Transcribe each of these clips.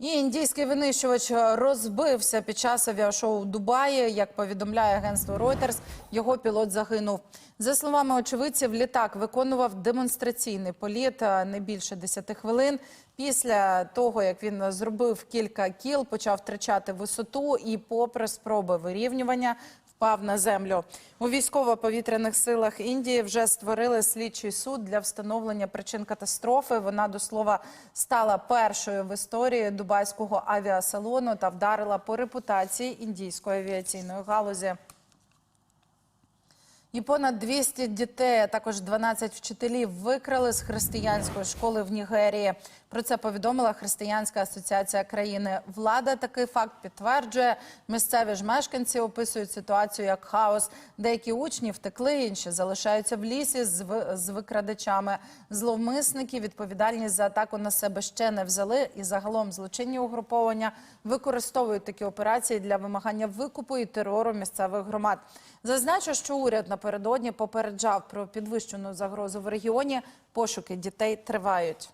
І індійський винищувач розбився під час авіашоу в Дубаї. Як повідомляє агентство Reuters, його пілот загинув. За словами очевидців, літак виконував демонстраційний політ не більше 10 хвилин. Після того, як він зробив кілька кіл, почав втрачати висоту і, попри спроби вирівнювання, впав на землю. У військово-повітряних силах Індії вже створили слідчий суд для встановлення причин катастрофи. Вона до слова стала першою в історії дубайського авіасалону та вдарила по репутації індійської авіаційної галузі. І понад 200 дітей, а також 12 вчителів викрали з християнської школи в Нігерії. Про це повідомила Християнська асоціація країни. Влада такий факт підтверджує. Місцеві ж мешканці описують ситуацію як хаос. Деякі учні втекли, інші залишаються в лісі з, ви- з викрадачами. Зловмисники відповідальність за атаку на себе ще не взяли. І загалом злочинні угруповання використовують такі операції для вимагання викупу і терору місцевих громад. Зазначу, що уряд напередодні попереджав про підвищену загрозу в регіоні. Пошуки дітей тривають.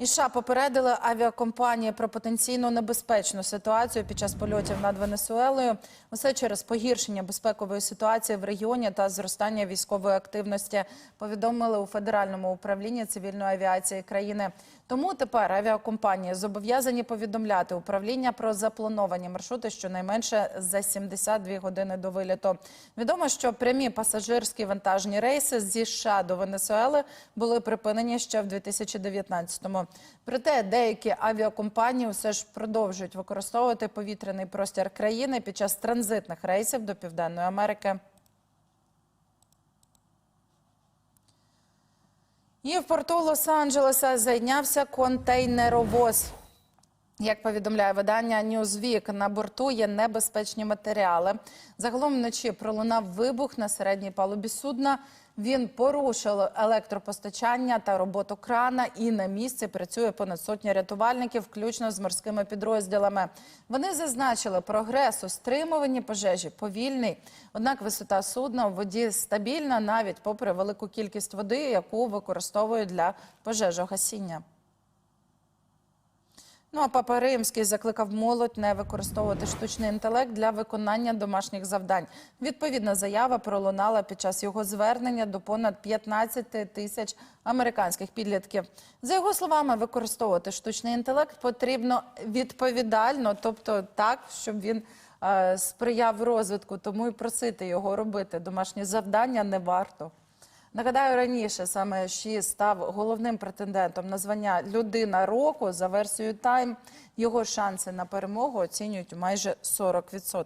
І США попередили авіакомпанії про потенційно небезпечну ситуацію під час польотів над Венесуелою. Усе через погіршення безпекової ситуації в регіоні та зростання військової активності. Повідомили у федеральному управлінні цивільної авіації країни. Тому тепер авіакомпанії зобов'язані повідомляти управління про заплановані маршрути щонайменше за 72 години до виліту. Відомо, що прямі пасажирські вантажні рейси зі США до Венесуели були припинені ще в 2019-му. Проте деякі авіакомпанії все ж продовжують використовувати повітряний простір країни під час транзитних рейсів до Південної Америки. І в порту Лос-Анджелеса зайнявся контейнеровоз. Як повідомляє видання Newsweek, на борту є небезпечні матеріали. Загалом вночі пролунав вибух на середній палубі судна. Він порушив електропостачання та роботу крана, і на місці працює понад сотня рятувальників, включно з морськими підрозділами. Вони зазначили, прогрес у стримуванні пожежі повільний. Однак висота судна у воді стабільна, навіть попри велику кількість води, яку використовують для пожежогасіння. Ну а папа Римський закликав молодь не використовувати штучний інтелект для виконання домашніх завдань. Відповідна заява пролунала під час його звернення до понад 15 тисяч американських підлітків. За його словами, використовувати штучний інтелект потрібно відповідально, тобто так, щоб він е, сприяв розвитку, тому і просити його робити домашні завдання не варто. Нагадаю, раніше саме Ші став головним претендентом на звання Людина року за версією Тайм. Його шанси на перемогу оцінюють майже 40%.